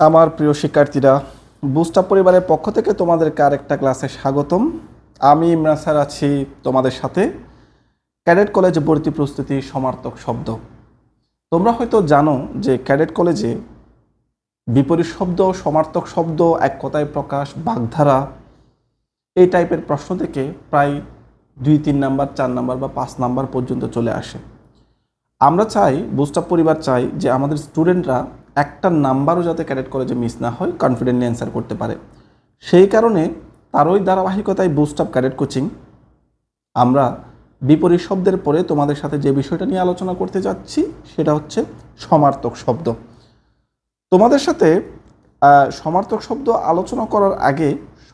আমার প্রিয় শিক্ষার্থীরা, বুস্টার পরিবারের পক্ষ থেকে তোমাদেরকে আরেকটা ক্লাসে স্বাগতম। আমি ইমরান স্যার আছি তোমাদের সাথে। ক্যাডেট কলেজে ভর্তি প্রস্তুতি সমার্থক শব্দ। তোমরা হয়তো জানো যে ক্যাডেট কলেজে বিপরীত শব্দ, সমার্থক শব্দ, এক কথায় প্রকাশ, বাগধারা, এই টাইপের প্রশ্ন থেকে প্রায় দুই, তিন নাম্বার, চার নাম্বার বা পাঁচ নাম্বার পর্যন্ত চলে আসে। আমরা চাই, বুস্টার পরিবার চাই যে আমাদের স্টুডেন্টরা একটা নাম্বারও যাতে ক্যাডেট কলেজে মিস না হয় কনফিডেন্টলি অ্যান্সার করতে পারে। সেই কারণে তারই ধারাবাহিকতায় বুস্টাপ ক্যাডেট কোচিং আমরা বিপরীত শব্দের পরে তোমাদের সাথে যে বিষয়টা নিয়ে আলোচনা করতে যাচ্ছি, সেটা হচ্ছে সমার্থক শব্দ। তোমাদের সাথে সমার্থক শব্দ আলোচনা করার আগে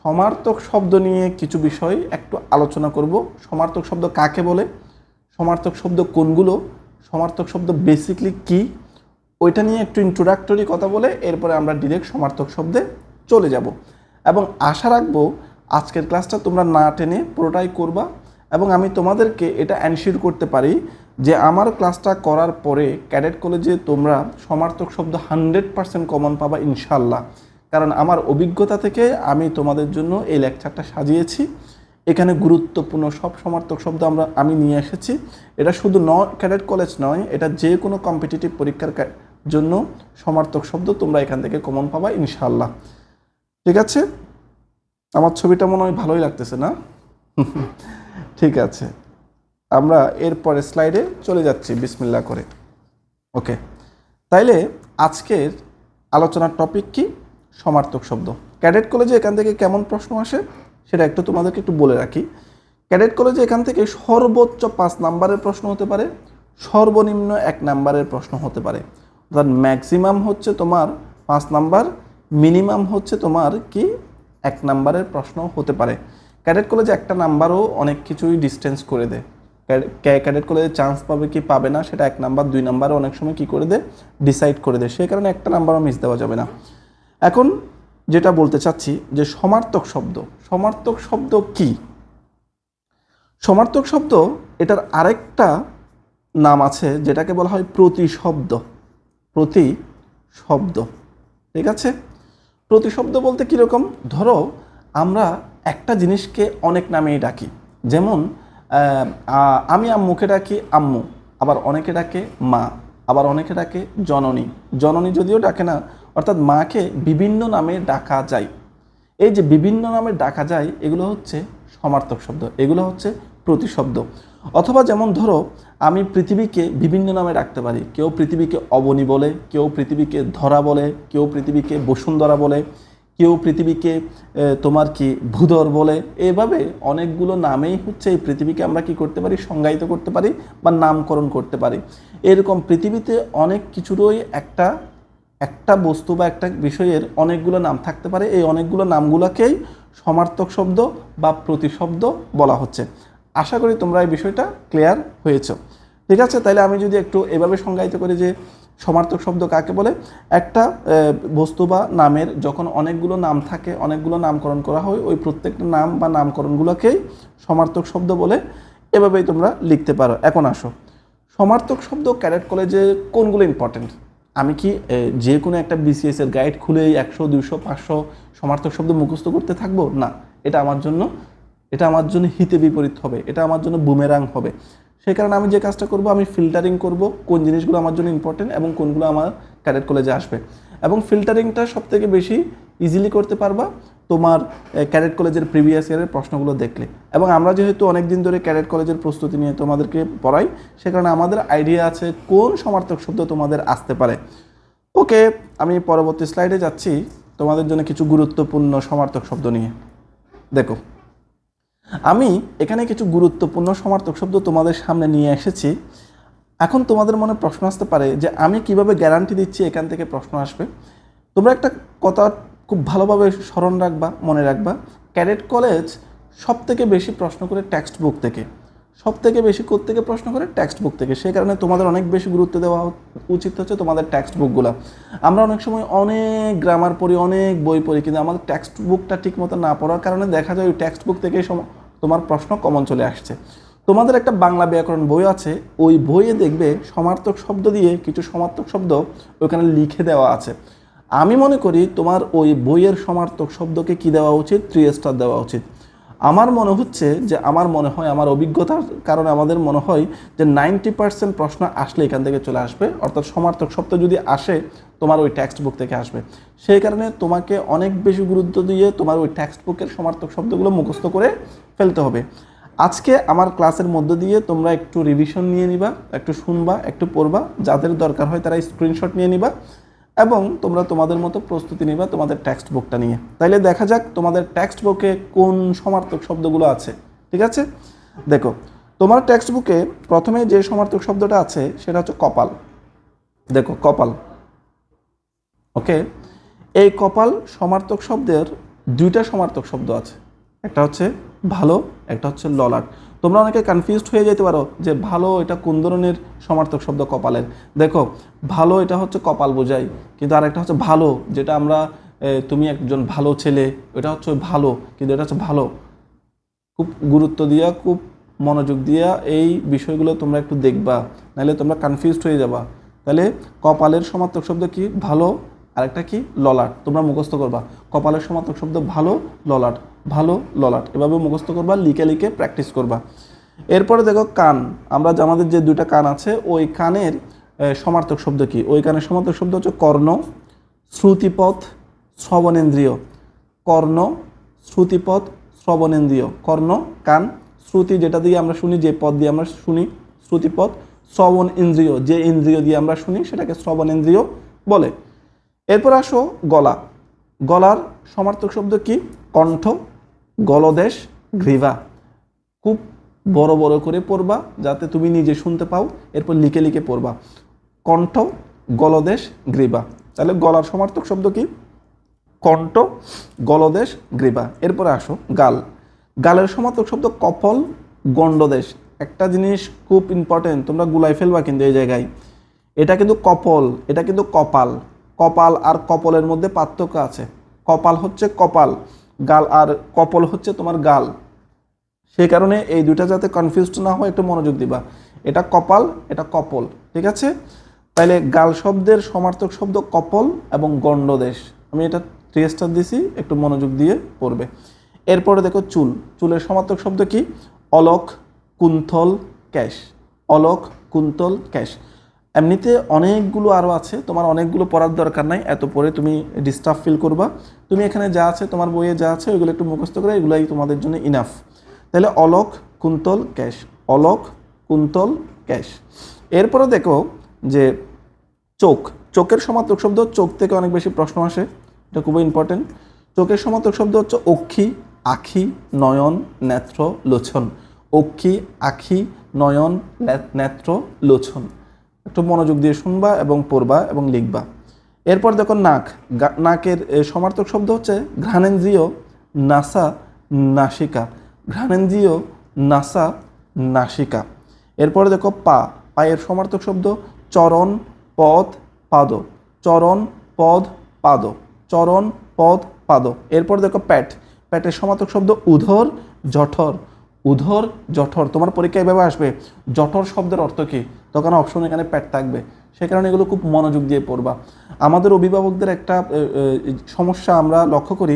সমার্থক শব্দ নিয়ে কিছু বিষয় একটু আলোচনা করব। সমার্থক শব্দ কাকে বলে? সমার্থক শব্দ কোনগুলো? সমার্থক শব্দ বেসিকলি কি? ওইটা নিয়ে একটু ইন্ট্রোডাক্টরি কথা বলে এরপরে আমরা ডিরেক্ট সমার্থক শব্দে চলে যাব। এবং আশা রাখব আজকের ক্লাসটা তোমরা না টেনে পুরোটাই করবা এবং আমি তোমাদেরকে এটা অ্যানশিওর করতে পারি যে আমার ক্লাসটা করার পরে ক্যাডেট কলেজে তোমরা সমার্থক শব্দ হান্ড্রেড পার্সেন্ট কমন পাবা ইনশাল্লাহ কারণ আমার অভিজ্ঞতা থেকে আমি তোমাদের জন্য এই লেকচারটা সাজিয়েছি। এখানে গুরুত্বপূর্ণ সব সমার্থক শব্দ আমরা, আমি নিয়ে এসেছি। এটা শুধু ন, ক্যাডেট কলেজ নয়, এটা যে কোনো কম্পিটিটিভ পরীক্ষার জন্য সমার্থক শব্দ তোমরা এখান থেকে কমন পাবা ইনশাল্লাহ ঠিক আছে? আমার ছবিটা মনে হয় ভালোই লাগতেছে, না? ঠিক আছে। আমরা এরপরে স্লাইডে চলে যাচ্ছি বিসমিল্লা করে। ওকে তাইলে আজকের আলোচনার টপিক কি? সমার্থক শব্দ। ক্যাডেট কলেজে এখান থেকে কেমন প্রশ্ন আসে? সেটা একটু তোমাদেরকে একটু বলে রাখি। ক্যাডেট কলেজে এখান থেকে সর্বোচ্চ পাঁচ নাম্বারের প্রশ্ন হতে পারে, সর্বনিম্ন এক নাম্বারের প্রশ্ন হতে পারে। অর্থাৎ ম্যাক্সিমাম হচ্ছে তোমার পাঁচ নাম্বার মিনিমাম হচ্ছে তোমার কি? এক নাম্বারের প্রশ্ন হতে পারে। ক্যাডেট কলেজে একটা নাম্বারও অনেক কিছুই ডিস্টেন্স করে দেয়। ক্যাডেট কলেজে চান্স পাবে কি পাবে না, সেটা এক নাম্বার, দুই নাম্বারও অনেক সময় কি করে দেয়? ডিসাইড করে দেয়। সেই কারণে একটা নাম্বারও মিস দেওয়া যাবে না। এখন যেটা বলতে চাচ্ছি যে সমার্থক শব্দ। সমার্থক শব্দ কি? সমার্থক শব্দ এটার আরেকটা নাম আছে যেটাকে বলা হয় প্রতিশব্দ। প্রতি শব্দ ঠিক আছে? প্রতিশব্দ বলতে কীরকম ধরো, আমরা একটা জিনিসকে অনেক নামেই ডাকি। যেমন আমি আম্মুকে ডাকি আম্মু, আবার অনেকে ডাকে মা, আবার অনেকে ডাকে জননী। জননী যদিও ডাকে না অর্থাৎ মাকে বিভিন্ন নামে ডাকা যায়। এই যে বিভিন্ন নামে ডাকা যায়, এগুলো হচ্ছে সমার্থক শব্দ, এগুলো হচ্ছে প্রতিশব্দ। অথবা যেমন ধরো, আমি পৃথিবীকে বিভিন্ন নামে ডাকতে পারি। কেউ পৃথিবীকে অবনী বলে, কেউ পৃথিবীকে ধরা বলে, কেউ পৃথিবীকে বসুন্ধরা বলে, কেউ পৃথিবীকে তোমার কি ভূধর বলে। এভাবে অনেকগুলো নামেই হচ্ছে এই পৃথিবীকে আমরা কি করতে পারি? সংজ্ঞায়িত করতে পারি বা নামকরণ করতে পারি। এরকম পৃথিবীতে অনেক কিছুরই একটা একটা বস্তু বা একটা বিষয়ের অনেকগুলো নাম থাকতে পারে। এই অনেকগুলো নামগুলোকেই সমার্থক শব্দ বা প্রতিশব্দ বলা হচ্ছে। আশা করি তোমরা এই বিষয়টা ক্লিয়ার হয়েছ। ঠিক আছে তাহলে আমি যদি একটু এভাবে সংজ্ঞায়িত করি যে সমার্থক শব্দ কাকে বলে? একটা বস্তু বা নামের যখন অনেকগুলো নাম থাকে, অনেকগুলো নামকরণ করা হয়, ওই প্রত্যেকটা নাম বা নামকরণগুলোকেই সমার্থক শব্দ বলে। এভাবেই তোমরা লিখতে পারো। এখন আসো। সমার্থক শব্দ ক্যাডেট কলেজে কোনগুলো ইম্পর্টেন্ট আমি কি যে কোনো একটা বিসিএস এর গাইড খুলেই একশো, দুইশো, পাঁচশো সমার্থক শব্দ মুখস্থ করতে থাকব? না, এটা আমার জন্য, এটা আমার জন্য হিতে বিপরীত হবে, এটা আমার জন্য বুমেরাং হবে। সেই কারণে আমি যে কাজটা করব, আমি ফিল্টারিং করব, কোন জিনিসগুলো আমার জন্য ইম্পর্টেন্ট এবং কোনগুলো আমার ক্যাডেট কলেজে আসবে। এবং ফিল্টারিংটা সব থেকে বেশি ইজিলি করতে পারবা। তোমার ক্যাডেট কলেজের প্রিভিয়াস ইয়ারের প্রশ্নগুলো দেখলে। এবং আমরা যেহেতু অনেক দিন ধরে ক্যাডেট কলেজের প্রস্তুতি নিয়ে তোমাদেরকে পড়াই, সে কারণে আমাদের আইডিয়া আছে কোন সমার্থক শব্দ তোমাদের আসতে পারে। ওকে, আমি পরবর্তী স্লাইডে যাচ্ছি তোমাদের জন্য কিছু গুরুত্বপূর্ণ সমার্থক শব্দ নিয়ে। দেখো, আমি এখানে কিছু গুরুত্বপূর্ণ সমার্থক শব্দ তোমাদের সামনে নিয়ে এসেছি। এখন তোমাদের মনে প্রশ্ন আসতে পারে যে আমি কীভাবে গ্যারান্টি দিচ্ছি এখান থেকে প্রশ্ন আসবে? তোমরা একটা কথা খুব ভালোভাবে স্মরণ রাখবা, মনে রাখবা। ক্যাডেট কলেজ সব থেকে বেশি প্রশ্ন করে টেক্সট বুক থেকে। সব থেকে বেশি থেকে প্রশ্ন করে টেক্সট বুক থেকে? সেই কারণে তোমাদের অনেক বেশি গুরুত্ব দেওয়া উচিত হচ্ছে তোমাদের টেক্সট বুকগুলো আমরা অনেক সময় অনেক গ্রামার পড়ি, অনেক বই পড়ি, কিন্তু আমাদের টেক্সট বুকটা ঠিক মতো না পড়ার কারণে দেখা যায় ওই টেক্সট বুক থেকেই তোমার প্রশ্ন কমন চলে আসছে। তোমাদের একটা বাংলা ব্যাকরণ বই আছে, ওই বইয়ে দেখবে সমার্থক শব্দ দিয়ে কিছু সমার্থক শব্দ ওখানে লিখে দেওয়া আছে। আমি মনে করি তোমার ওই বইয়ের সমার্থক শব্দকে কি দেওয়া উচিত? থ্রি স্টার দেওয়া উচিত। আমার মনে হচ্ছে যে, আমার মনে হয়, আমার অভিজ্ঞতার কারণে আমাদের মনে হয় যে নাইনটি পার্সেন্ট প্রশ্ন আসলে এখান থেকে চলে আসবে। অর্থাৎ সমার্থক শব্দ যদি আসে, তোমার ওই টেক্সট বুক থেকে আসবে। সেই কারণে তোমাকে অনেক বেশি গুরুত্ব দিয়ে তোমার ওই টেক্সট বুকের সমার্থক শব্দগুলো মুখস্থ করে ফেলতে হবে। আজকে আমার ক্লাসের মধ্য দিয়ে তোমরা একটু রিভিশন নিয়ে নিবা, একটু শুনবা, একটু পড়বা। যাদের দরকার হয় তারা স্ক্রিনশট নিয়ে নিবা। এবং তোমরা তোমাদের মতো প্রস্তুতি নিবা তোমাদের টেক্সট বুকটা নিয়ে। তাইলে দেখা যাক তোমাদের টেক্সট বুকে কোন সমার্থক শব্দগুলো আছে, ঠিক আছে? দেখো, তোমার টেক্সট বুকে প্রথমে যে সমার্থক শব্দটা আছে সেটা হচ্ছে কপাল। দেখো, কপাল। ওকে এই কপাল সমার্থক শব্দের দুইটা সমার্থক শব্দ আছে। একটা হচ্ছে ভালো, একটা হচ্ছে ললাট। তোমরা অনেকে কনফিউজড হয়ে যেতে পারো যে ভালো এটা কোন ধরনের সমার্থক শব্দ কপালের। দেখো, ভালো এটা হচ্ছে কপাল বোঝাই, কিন্তু আরেকটা হচ্ছে ভালো, যেটা আমরা তুমি একজন ভালো ছেলে এটা হচ্ছে ভালো, কিন্তু এটা হচ্ছে ভালো। খুব গুরুত্ব দিয়া, খুব মনোযোগ দিয়া এই বিষয়গুলো তোমরা একটু দেখবা, নাহলে তোমরা কনফিউজড হয়ে যাবা। তাহলে কপালের সমার্থক শব্দ কি? ভালো, আরেকটা কি? ললাট। তোমরা মুখস্থ করবা। কপালের সমার্থক শব্দ ভালো, ললাট। ভালো, ললাট। এভাবে মুখস্থ করবা, লিখে লিখে প্র্যাকটিস করবা। এরপরে দেখো কান। আমরা আমাদের যে দুইটা কান আছে, ওই কানের সমার্থক শব্দ কি? ওই কানের সমার্থক শব্দ হচ্ছে কর্ণ, শ্রুতিপথ, শ্রবণেন্দ্রিয়। কর্ণ, শ্রুতিপথ, শ্রবণেন্দ্রিয়। কর্ণ, কান, শ্রুতি যেটা দিয়ে আমরা শুনি, যে পদ দিয়ে আমরা শুনি, শ্রুতিপথ শ্রবণ ইন্দ্রিয় যে ইন্দ্রিয় দিয়ে আমরা শুনি, সেটাকে শ্রবণেন্দ্রিয় বলে। এরপর আসো গলা। গলার সমার্থক শব্দ কি? কণ্ঠ গলদেশ গ্রীবা খুব বড় বড় করে পড়বা, যাতে তুমি নিজে শুনতে পাও, এরপর লিখে লিখে পড়বা। কণ্ঠ, গলদেশ গ্রীবা তাহলে গলার সমার্থক শব্দ কি? কণ্ঠ, গলদেশ গ্রীবা এরপরে আসো, গাল। গালের সমার্থক শব্দ কপল গণ্ডদেশ। একটা জিনিস খুব ইম্পর্টেন্ট তোমরা গুলাই ফেলবা কিন্তু এই জায়গায়। এটা কিন্তু কপল এটা কিন্তু কপাল। কপাল আর কপলের মধ্যে পার্থক্য আছে। কপাল হচ্ছে কপাল। গাল আর কপল হচ্ছে তোমার গাল। সেই কারণে এই দুইটা যাতে কনফিউজড না হয় একটু মনোযোগ দিবা। এটা কপাল, এটা কপল, ঠিক আছে? তাইলে গাল শব্দের সমার্থক শব্দ কপল এবং গণ্ডদেশ। আমি এটা থ্রি দিছি, একটু মনোযোগ দিয়ে পড়বে। এরপরে দেখো চুল। চুলের সমার্থক শব্দ কি? অলক কুন্থল ক্যাশ। অলক, কুন্তল, ক্যাশ। এমনিতে অনেকগুলো আরও আছে, তোমার অনেকগুলো পড়ার দরকার নাই, এত পরে তুমি ডিস্টার্ব ফিল করবা। তুমি এখানে যা আছে, তোমার বইয়ে যা আছে, ওইগুলো একটু মুখস্থ করে, এগুলাই তোমাদের জন্য ইনাফ তাহলে অলক, কুন্তল, ক্যাশ। অলক, কুন্তল, ক্যাশ। এরপরে দেখো যে চোখ। চোখের সমার্থক শব্দ চোখ থেকে অনেক বেশি প্রশ্ন আসে। এটা খুবই ইম্পর্টেন্ট চোখের সমার্থক শব্দ হচ্ছে অক্ষি, আখি, নয়ন, নেত্র লোচন অক্ষি, আখি, নয়ন নেত্র লোচন একটু মনোযোগ দিয়ে শুনবা এবং পড়বা এবং লিখবা। এরপর দেখো নাক। নাকের সমার্থক শব্দ হচ্ছে ঘ্রাণেন্দ্রিয় নাসা নাসিকা। ঘ্রাণেন্দ্রিয় নাসা নাসিকা। এরপরে দেখো পা। পায়ের সমার্থক শব্দ চরণ, পদ, পাদ। চরণ, পদ, পাদ। চরণ, পদ, পাদ। এরপর দেখো প্যাট। প্যাটের সমার্থক শব্দ উধর, জঠর। উধর, জঠর। তোমার পরীক্ষায় এভাবে আসবে। জঠর শব্দের অর্থ কী? তখন অপশন এখানে প্যাট থাকবে। সে কারণে এগুলো খুব মনোযোগ দিয়ে পড়বা। আমাদের অভিভাবকদের একটা সমস্যা আমরা লক্ষ্য করি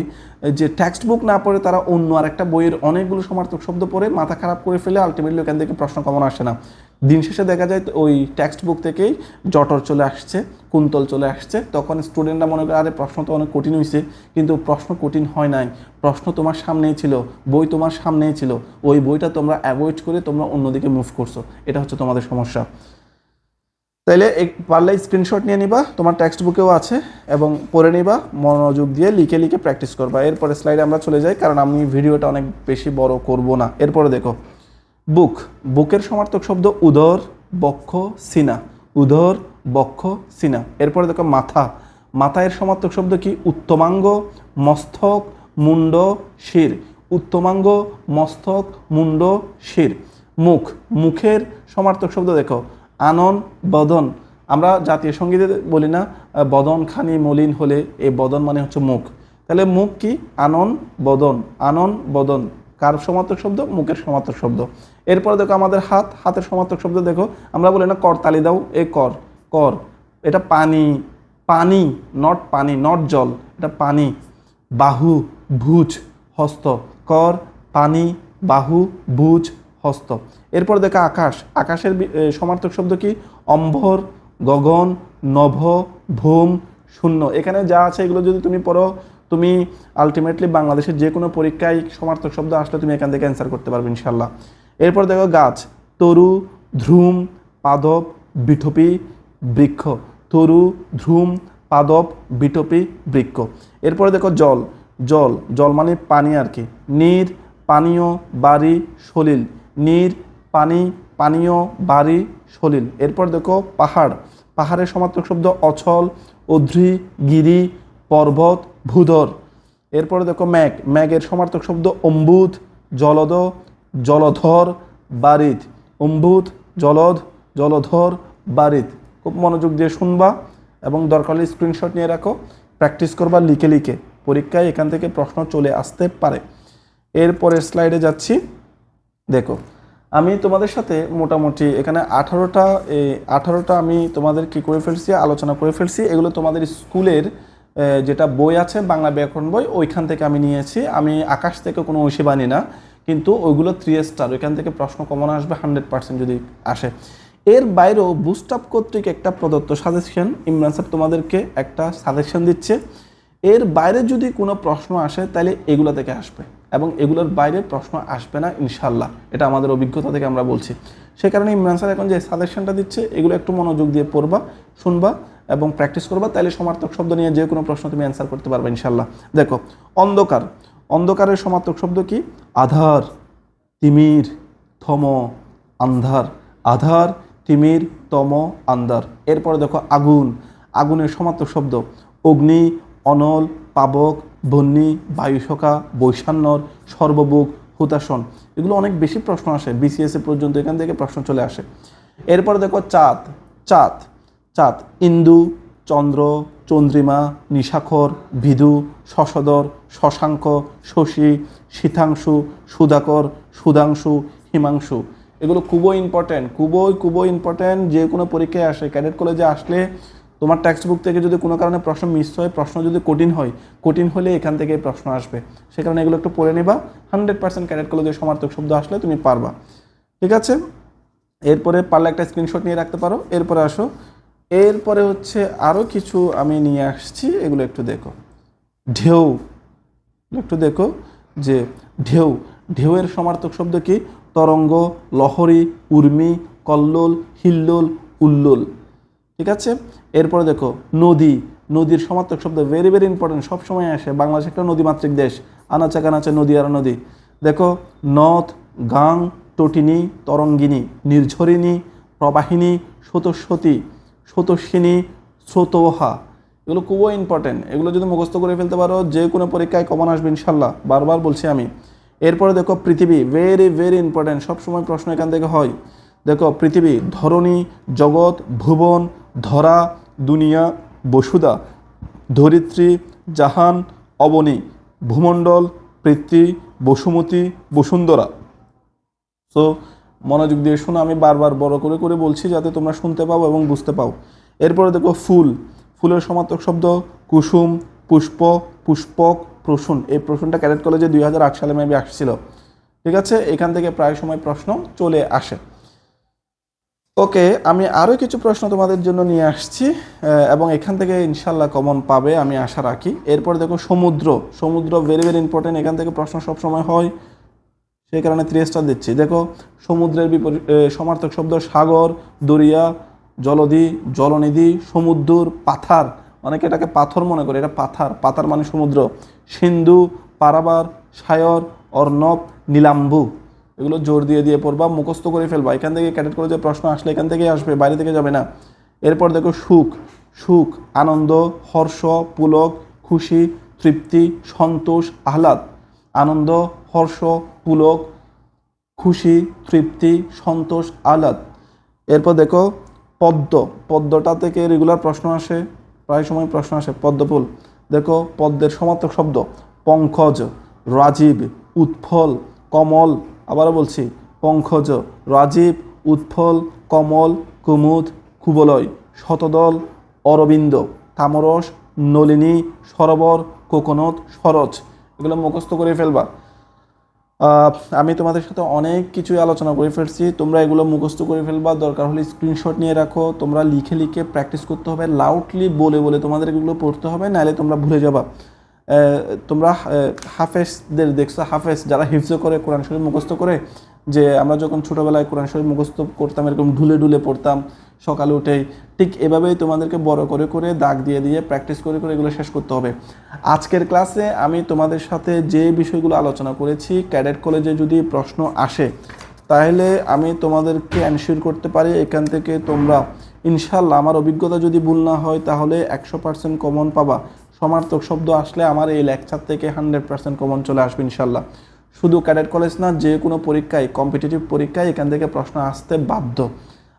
যে টেক্সট বুক না পড়ে তারা অন্য আর একটা বইয়ের অনেকগুলো সমার্থক শব্দ পড়ে, মাথা খারাপ করে ফেলে আলটিমেটলি ওখান থেকে প্রশ্ন কমন আসে না। দিন শেষে দেখা যায় ওই টেক্সট বুক থেকেই জটর চলে আসছে, কুন্তল চলে আসছে, তখন স্টুডেন্টরা মনে করে, আরে, প্রশ্ন তো অনেক কঠিন হয়েছে কিন্তু প্রশ্ন কঠিন হয় নাই। প্রশ্ন তোমার সামনেই ছিল, বই তোমার সামনেই ছিল। ওই বইটা তোমরা অ্যাভয়েড করে তোমরা অন্যদিকে মুভ করছ। এটা হচ্ছে তোমাদের সমস্যা। এক- পারলে স্ক্রিনশট নিয়ে নিবা, তোমার টেক্সট বুকেও আছে, এবং পড়ে নিবা, মনোযোগ দিয়ে লিখে লিখে প্র্যাকটিস করবা। এরপরে স্লাইডে আমরা চলে যাই, কারণ আমি ভিডিওটা অনেক বেশি বড় করব না। এরপরে দেখো বুক বুকের সমার্থক শব্দ উদর, বক্ষ, সিনা। উদর, বক্ষ, সিনা। এরপরে দেখো, মাথা। মাথায়ের সমার্থক শব্দ কি? উত্তমাঙ্গ, মস্তক, মুন্ড, শির। উত্তমাঙ্গ, মস্তক, মুন্ড, শির। মুখ, মুখের সমার্থক শব্দ দেখো আনন, বদন। আমরা জাতীয় সঙ্গীতে বলি না বদন, খানি, মলিন হলে এই বদন মানে হচ্ছে মুখ। তাহলে মুখ কি? আনন, বদন। আনন, বদন। কার সমার্থক শব্দ? মুখের সমার্থক শব্দ। এরপরে দেখো আমাদের হাত। হাতের সমার্থক শব্দ দেখো। আমরা বলি না কর, তালি দাও, এ কর কর। এটা পানি। পানি নট পানি নট জল। এটা পানি। বাহু, ভুজ, হস্ত। কর, পানি, বাহু, ভুজ হস্ত এরপর দেখো আকাশ। আকাশের সমার্থক শব্দ কি? অম্ভর গগন, নভ, ভূম, শূন্য। এখানে যা আছে এগুলো যদি তুমি পড়ো, তুমি আলটিমেটলি বাংলাদেশের যে কোনো পরীক্ষায় সমার্থক শব্দ আসলে তুমি এখান থেকে অ্যান্সার করতে পারবে ইনশাল্লাহ এরপর দেখো গাছ। তরু, ধ্রুম পাদব বিঠপি বৃক্ষ। তরু, ধ্রুম পাদব বিটপি, বৃক্ষ। এরপরে দেখো জল। জল। জল মানে পানি আর কি। নীর, পানীয়, বাড়ি, সলিল। নীর, পানি, পানীয়, বাড়ি, সলিল। এরপর দেখো পাহাড়। পাহাড়ের সমার্থক শব্দ অচল অধ্রি গিরি, পর্বত, ভূধর। এরপরে দেখো ম্যাগ। ম্যাগের সমার্থক শব্দ অম্বুদ, জলদ, জলধর বারিদ অম্বুদ, জলদ, জলধর বারিদ খুব মনোযোগ দিয়ে শুনবা এবং দরকার হলে স্ক্রিনশট নিয়ে রাখো। প্র্যাকটিস করবা লিখে লিখে। পরীক্ষায় এখান থেকে প্রশ্ন চলে আসতে পারে। এরপরের স্লাইডে যাচ্ছি। দেখো, আমি তোমাদের সাথে মোটামুটি এখানে আঠারোটা আঠারোটা আমি তোমাদের কি করে ফেলছি, আলোচনা করে ফেলছি। এগুলো তোমাদের স্কুলের যেটা বই আছে, বাংলা ব্যাকরণ বই, ওইখান থেকে আমি নিয়েছি। আমি আকাশ থেকে কোনো ঐশী বানি না, কিন্তু ওইগুলো থ্রি স্টার ওইখান থেকে প্রশ্ন কমন আসবে হান্ড্রেড পার্সেন্ট যদি আসে। এর বাইরেও বুস্ট আপ কর্তৃক একটা প্রদত্ত সাজেশন ইমরান স্যার তোমাদেরকে একটা সাজেশন দিচ্ছে। এর বাইরে যদি কোনো প্রশ্ন আসে, তাহলে এগুলো থেকে আসবে। এবং এগুলোর বাইরে প্রশ্ন আসবে না ইনশাল্লাহ এটা আমাদের অভিজ্ঞতা থেকে আমরা বলছি। সে কারণে ইমরান স্যার এখন যে সাজেশনটা দিচ্ছে, এগুলো একটু মনোযোগ দিয়ে পড়বা, শুনবা এবং প্র্যাকটিস করবা। তাহলে সমার্থক শব্দ নিয়ে যে কোনো প্রশ্ন তুমি অ্যান্সার করতে পারবে ইনশাল্লাহ দেখো, অন্ধকার। অন্ধকারের সমার্থক শব্দ কি? আধার, তিমির, থম, আন্ধার। আধার, তিমির তম আন্ধার। এরপরে দেখো, আগুন। আগুনের সমার্থক শব্দ, অগ্নি অনল, পাবক বন্যি বায়ুসকা বৈষান্যর সর্ববুক হুতাসন এগুলো অনেক বেশি প্রশ্ন আসে বিসিএসএ পর্যন্ত এখান থেকে প্রশ্ন চলে আসে। এরপরে দেখো চাঁদ চাঁদ চাঁদ, ইন্দু, চন্দ্র, চন্দ্রিমা, নিশাখর বিধু শশধর, শশাঙ্ক, শশী, শীতাংশু, সুধাকর, সুধাংশু, হিমাংশু। এগুলো খুবই ইম্পর্ট্যান্ট খুবই খুবই ইম্পর্ট্যান্ট যে কোনো পরীক্ষায় আসে। ক্যাডেট কলেজে আসলে তোমার টেক্সট বুক থেকে যদি কোনো কারণে প্রশ্ন মিস হয়, প্রশ্ন যদি কঠিন হয়, কঠিন হলে এখান থেকে প্রশ্ন আসবে। সে কারণে এগুলো একটু পড়ে নেবা। হান্ড্রেড পার্সেন্ট ক্যাডেট কলেজের সমার্থক শব্দ আসলে তুমি পারবা। ঠিক আছে? এরপরে পারলে একটা স্ক্রিনশট নিয়ে রাখতে পারো। এরপরে আসো। এরপরে হচ্ছে আরও কিছু আমি নিয়ে আসছি। এগুলো একটু দেখো। ঢেউ। একটু দেখো যে ঢেউ। ঢেউয়ের সমার্থক শব্দ কি? তরঙ্গ, লহরী, উর্মি, কল্লোল, হিল্লোল, উল্লোল। ঠিক আছে? এরপরে দেখো, নদী। নদীর সমার্থক শব্দ ভেরি ভেরি ইম্পর্টেন্ট সবসময় আসে। বাংলাদেশ একটা নদীমাতৃক দেশ। আনাচা কানাচে নদী আর নদী। দেখো নথ গাং, টটিনী, তরঙ্গিনী নির্ঝরিণী প্রবাহিনী স্রোতস্বতী স্রোতস্বিনী স্রোতোহা এগুলো খুবই ইম্পর্টেন্ট এগুলো যদি মুখস্থ করে ফেলতে পারো, যে কোনো পরীক্ষায় কমন আসবে ইনশাল্লাহ। বারবার বলছি আমি। এরপরে দেখো, পৃথিবী। ভেরি ভেরি ইম্পর্টেন্ট সবসময় প্রশ্ন এখান থেকে হয়। দেখো, পৃথিবী, ধরণী, জগৎ, ভুবন ধরা, দুনিয়া বসুদা ধরিত্রী, জাহান, অবনী, ভূমণ্ডল, পৃথ্বী, বসুমতী, বসুন্ধরা। সো মনোযোগ দিয়ে শোনো, আমি বারবার বড় করে করে বলছি যাতে তোমরা শুনতে পাও এবং বুঝতে পাও। এরপরে দেখো ফুল। ফুলের সমার্থক শব্দ কুসুম, পুষ্প, পুষ্পক, প্রসূন। এই প্রসূনটা ক্যাডেট কলেজে দুই হাজার আট সালে মেবি আসছিল। ঠিক আছে? এখান থেকে প্রায় সময় প্রশ্ন চলে আসে। ওকে, আমি আরও কিছু প্রশ্ন তোমাদের জন্য নিয়ে আসছি এবং এখান থেকে ইনশাল্লাহ কমন পাবে, আমি আশা রাখি। এরপর দেখো সমুদ্র। সমুদ্র ভেরি ভেরি ইম্পর্টেন্ট এখান থেকে প্রশ্ন সবসময় হয়। সেই কারণে থ্রি স্টার দিচ্ছি। দেখো, সমুদ্রের বিপরীত সমার্থক শব্দ সাগর, দরিয়া জলদি জলনিধি, সমুদ্র, পাথার। অনেকে এটাকে পাথর মনে করে, এটা পাথার। পাথার মানে সমুদ্র। সিন্ধু, পারাবার, সায়র, অর্ণব, নীলাম্বু। এগুলো জোর দিয়ে দিয়ে পড়বা, মুখস্থ করে ফেলবা। এখান থেকে ক্যাডেট করে যে প্রশ্ন আসলে এখান থেকেই আসবে, বাইরে থেকে যাবে না। এরপর দেখো সুখ সুখ, আনন্দ, হর্ষ, পুলক, খুশি, তৃপ্তি, সন্তোষ, আহ্লাদ। আনন্দ, হর্ষ, পুলক, খুশি, তৃপ্তি, সন্তোষ, আহ্লাদ। এরপর দেখো পদ্ম, পদ্মটা থেকে রেগুলার প্রশ্ন আসে, প্রায় সময় প্রশ্ন আসে, পদ্মফুল। দেখো পদ্মের সমার্থক শব্দ, পঙ্কজ, রাজীব, উৎফল, কমল আবারও বলছি, পঙ্কজ, রাজীব, উৎফল, কমল, কুমুদ, কুবলয়, শতদল, অরবিন্দ, তামরস, নলিনী, সরোবর কোকোনট সরজ। এগুলো মুখস্থ করে ফেলবা। আমি তোমাদের সাথে অনেক কিছুই আলোচনা করে ফেলছি। তোমরা এগুলো মুখস্থ করে ফেলবা। দরকার হলে স্ক্রিনশট নিয়ে রাখো। তোমরা লিখে লিখে প্র্যাকটিস করতে হবে। লাউডলি বলে বলে তোমাদের এগুলো পড়তে হবে। নাহলে তোমরা ভুলে যাবা। তোমরা হাফেজদের দেখছ, হাফেজ যারা হিফজ করে, কোরআন শরীফ মুখস্থ করে, যে আমরা যখন ছোটোবেলায় কোরআন শরীফ মুখস্থ করতাম, এরকম ঢুলে ঢুলে পড়তাম, সকালে উঠেই, ঠিক এভাবেই তোমাদেরকে বড় করে করে দাগ দিয়ে দিয়ে প্র্যাকটিস করে করে এগুলো শেষ করতে হবে। আজকের ক্লাসে আমি তোমাদের সাথে যে বিষয়গুলো আলোচনা করেছি ক্যাডেট কলেজে যদি প্রশ্ন আসে, তাহলে আমি তোমাদেরকে অ্যানশিওর করতে পারি, এখান থেকে তোমরা ইনশাল্লাহ আমার অভিজ্ঞতা যদি ভুল না হয়, তাহলে একশো পার্সেন্ট কমন পাবা। সমার্থক শব্দ আসলে আমার এই লেকচার থেকে হান্ড্রেড পার্সেন্ট কমন চলে আসবে ইনশাল্লাহ শুধু ক্যাডেট কলেজ না, যে কোনো পরীক্ষায় কম্পিটিটিভ পরীক্ষায় এখান থেকে প্রশ্ন আসতে বাধ্য।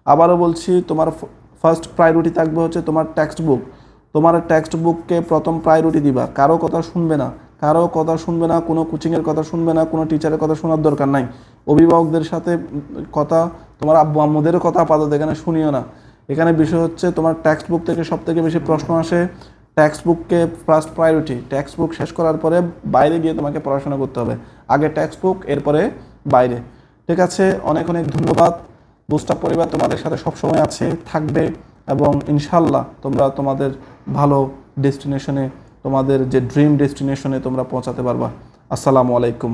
আবারও বলছি, তোমার ফার্স্ট প্রায়োরিটি থাকবে হচ্ছে তোমার টেক্সট বুক তোমার টেক্সট বুককে প্রথম প্রায়োরিটি দিবা। কারও কথা শুনবে না। কারও কথা শুনবে না, কোনো কোচিংয়ের কথা শুনবে না, কোনো টিচারের কথা শোনার দরকার নাই। অভিভাবকদের সাথে কথা, তোমার আব্বু আম্মুদেরও কথা আপাতত এখানে শুনিও না। এখানে বিষয় হচ্ছে তোমার টেক্সট বুক থেকে সব থেকে বেশি প্রশ্ন আসে টেক্সট বুককে ফার্স্ট প্রায়োরিটি টেক্সট বুক শেষ করার পরে বাইরে গিয়ে তোমাকে পড়াশোনা করতে হবে। আগে টেক্সট বুক এরপরে বাইরে। ঠিক আছে? অনেক অনেক ধন্যবাদ। বুস্টার পরিবার তোমাদের সাথে সবসময় আছে, থাকবে এবং ইনশাল্লাহ তোমরা তোমাদের ভালো ডেস্টিনেশনে তোমাদের যে ড্রিম ডেস্টিনেশনে তোমরা পৌঁছাতে পারবা। আসসালামু আলাইকুম।